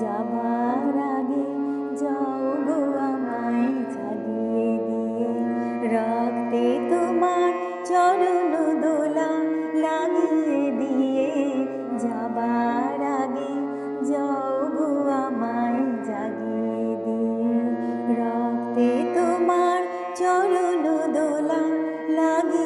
যাবার আগে যাও গো আমায় জাগিয়ে দিয়ে। রক্তে তোমার চরণ দোলা লাগিয়ে দিয়ে। যাবার আগে যাও গো আমায় জাগিয়ে দিয়ে। রক্তে তোমার চরণ দোলা লাগিয়ে